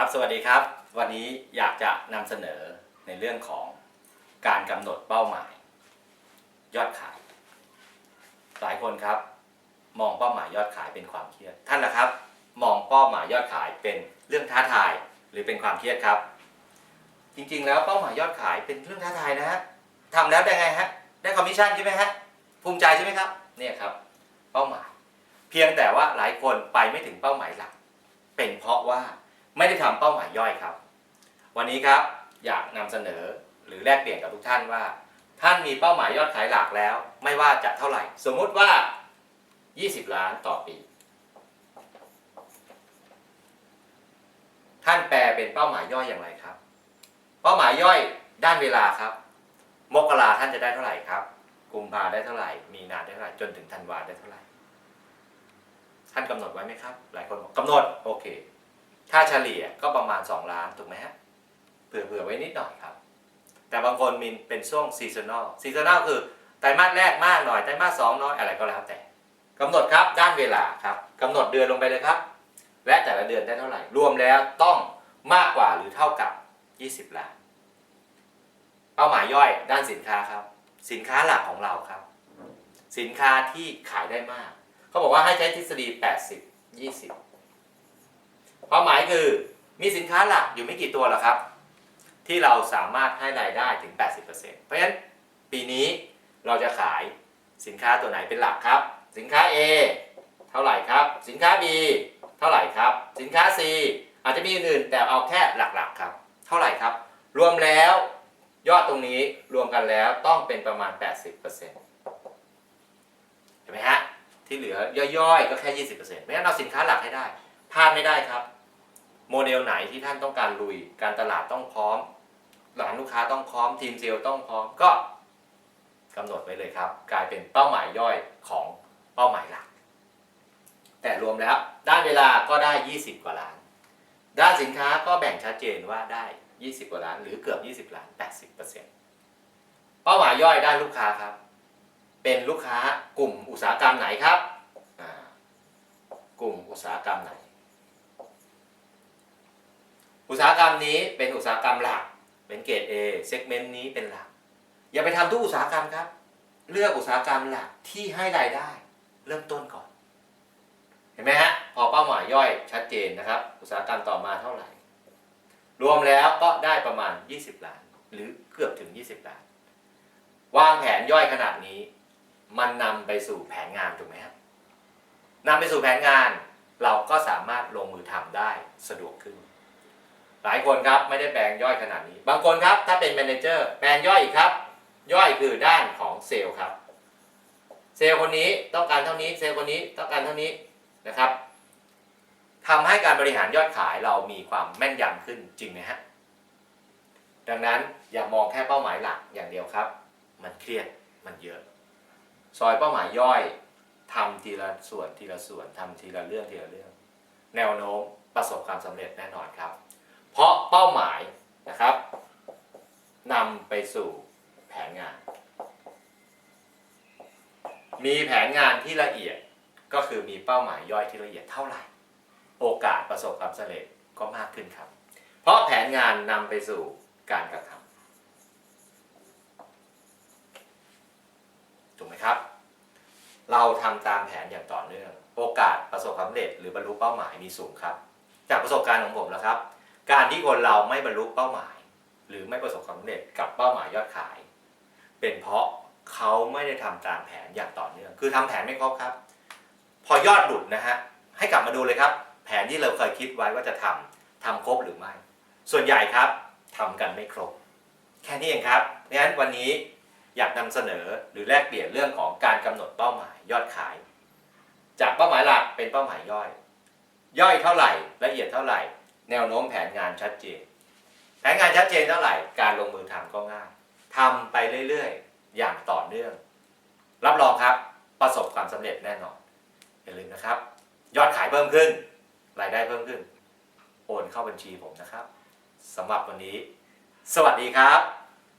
ครับ สวัสดีครับ วันนี้อยากจะนำเสนอในเรื่องของการกำหนดเป้าหมาย ยอดขาย หลายคนครับ มองเป้าหมายยอดขายเป็นความเครียด ท่านล่ะครับ มองเป้าหมายยอดขายเป็นเรื่องท้าทายหรือเป็นความเครียดครับ จริงๆ แล้วเป้าหมายยอดขายเป็นเรื่องท้าทายนะฮะทำแล้วได้ไงฮะ ได้คอมมิชชั่นใช่ไหมฮะ ภูมิใจใช่ไหมครับ เนี่ยครับ เป้าหมาย เพียงแต่ว่าหลายคนไปไม่ถึงเป้าหมายหลัก เป็นเพราะว่า ไม่ได้ทำเป้าหมายย่อยครับ วันนี้ครับอยากนำเสนอหรือแลกเปลี่ยนกับทุกท่านว่า ท่านมีเป้าหมายยอดขายหลักแล้ว ไม่ว่าจะเท่าไหร่ สมมุติว่า 20 ล้านต่อปี ท่านแปลเป็นเป้าหมายย่อยอย่างไรครับ เป้าหมายย่อยด้านเวลาครับ มกราท่านจะได้เท่าไหร่ครับกุมภาได้เท่าไหร่ มีนาได้เท่าไหร่ จนถึงธันวาได้เท่าไหร่ ท่านกำหนดไว้ไหมครับ หลายคนบอกกำหนด โอเค ถ้าเฉลี่ยก็ประมาณ 2 ล้านถูกไหมฮะเผื่อเผื่อไว้นิดหน่อยครับ แต่บางคนมีเป็นช่วงซีซันอลซีซันอลคือไตรมาสแรกมากหน่อยไตรมาสสองน้อยอะไรก็แล้วแต่กำหนดครับด้านเวลาครับกำหนดเดือนลงไปเลยครับ และแต่ละเดือนได้เท่าไหร่ รวมแล้วต้องมากกว่าหรือเท่ากับ 20 ล้าน เป้าหมายย่อยด้านสินค้าครับ สินค้าหลักของเราครับ สินค้าที่ขายได้มาก เขาบอกว่าให้ใช้ทฤษฎี 80 20 ความหมายคือมีสินค้าหลักอยู่ไม่กี่ตัวหรอกครับ ที่เราสามารถให้รายได้ถึง 80%เพราะฉะนั้นปีนี้เราจะขายสินค้าตัวไหนเป็นหลักครับ สินค้า A เท่าไหร่ครับ สินค้า B เท่าไหร่ครับ สินค้า C อาจจะมีอื่นแต่เอาแค่หลักๆครับ เท่าไหร่ครับ รวมแล้วยอดตรงนี้รวมกันแล้วต้องเป็นประมาณ 80%เห็นไหมฮะที่เหลือย่อยๆ ก็แค่ 20%เพราะฉะนั้นเอาสินค้าหลักให้ได้พลาดไม่ได้ครับ โมเดลไหนที่ท่านต้องการลุย การตลาดต้องพร้อมหลานลูกค้าต้องพร้อมทีมเซลล์ต้องพร้อมก็กำหนดไว้เลยครับ กลายเป็นเป้าหมายย่อยของเป้าหมายหลัก แต่รวมแล้วด้านเวลาก็ได้ 20 กว่าล้าน ด้านสินค้าก็แบ่งชัดเจนว่าได้ 20 กว่าล้าน หรือเกือบ 20 ล้าน 80%เป้าหมายย่อยด้านลูกค้าครับ เป็นลูกค้ากลุ่มอุตสาหกรรมไหนครับ กลุ่มอุตสาหกรรมไหน อุตสาหกรรมนี้เป็นอุตสาหกรรมหลัก เป็นเกรด A เซกเมนต์นี้เป็นหลัก อย่าไปทำทุกอุตสาหกรรมครับ เลือกอุตสาหกรรมหลักที่ให้รายได้ เริ่มต้นก่อน เห็นไหมฮะ พอเป้าหมายย่อยชัดเจนนะครับ อุตสาหกรรมต่อมาเท่าไหร่ รวมแล้วก็ได้ประมาณ 20 ล้าน หรือเกือบถึง 20 ล้าน วางแผนย่อยขนาดนี้ มันนำไปสู่แผนงานถูกไหมครับนำไปสู่แผนงานเราก็สามารถลงมือทำได้สะดวกขึ้น หลายคนครับไม่ได้แปลงย่อยขนาดนี้ บางคนครับถ้าเป็นแมเนเจอร์แปลงย่อยอีกครับ ย่อยคือด้านของเซลล์ครับ เซลล์คนนี้ต้องการเท่านี้เซลล์คนนี้ต้องการเท่านี้นะครับทำให้การบริหารยอดขายเรามีความแม่นยำขึ้นจริงไหมฮะดังนั้นอย่ามองแค่เป้าหมายหลักอย่างเดียวครับ มันเครียดมันเยอะ ซอยเป้าหมายย่อยทำทีละส่วนทีละส่วนทำทีละเรื่องทีละเรื่อง แนวโน้มประสบความสำเร็จแน่นอนครับ เพราะเป้าหมายนะครับนำไปสู่แผนงาน มีแผนงานที่ละเอียดก็คือมีเป้าหมายย่อยที่ละเอียดเท่าไหร่ โอกาสประสบความสำเร็จก็มากขึ้นครับ เพราะแผนงานนำไปสู่การกระทำถูกไหมครับ เราทำตามแผนอย่างต่อเนื่อง โอกาสประสบความสำเร็จ หรือบรรลุเป้าหมายมีสูงครับ จากประสบการณ์ของผมแล้วครับ การที่คนเราไม่บรรลุเป้าหมาย หรือไม่ประสบความสำเร็จกับเป้าหมายยอดขาย เป็นเพราะเขาไม่ได้ทำตามแผนอย่างต่อเนื่อง คือทำแผนไม่ครบครับ พอยอดหลุดนะฮะ ให้กลับมาดูเลยครับ แผนที่เราเคยคิดไว้ว่าจะทำทำครบหรือไม่ ส่วนใหญ่ครับทำกันไม่ครบ แค่นี้เองครับ เพราะฉะนั้นวันนี้อยากนำเสนอหรือแลกเปลี่ยนเรื่องของการกำหนดเป้าหมายยอดขาย จากเป้าหมายหลักเป็นเป้าหมายย่อย ย่อยเท่าไหร่ละเอียดเท่าไหร่ แนวโน้มแผนงานชัดเจน แผนงานชัดเจนเท่าไหร่การลงมือทำก็ง่ายทำไปเรื่อยๆ อย่างต่อเนื่อง รับรองครับประสบความสำเร็จแน่นอนอย่าลืมนะครับ ยอดขายเพิ่มขึ้น รายได้เพิ่มขึ้น โอนเข้าบัญชีผมนะครับสำหรับวันนี้ สวัสดีครับ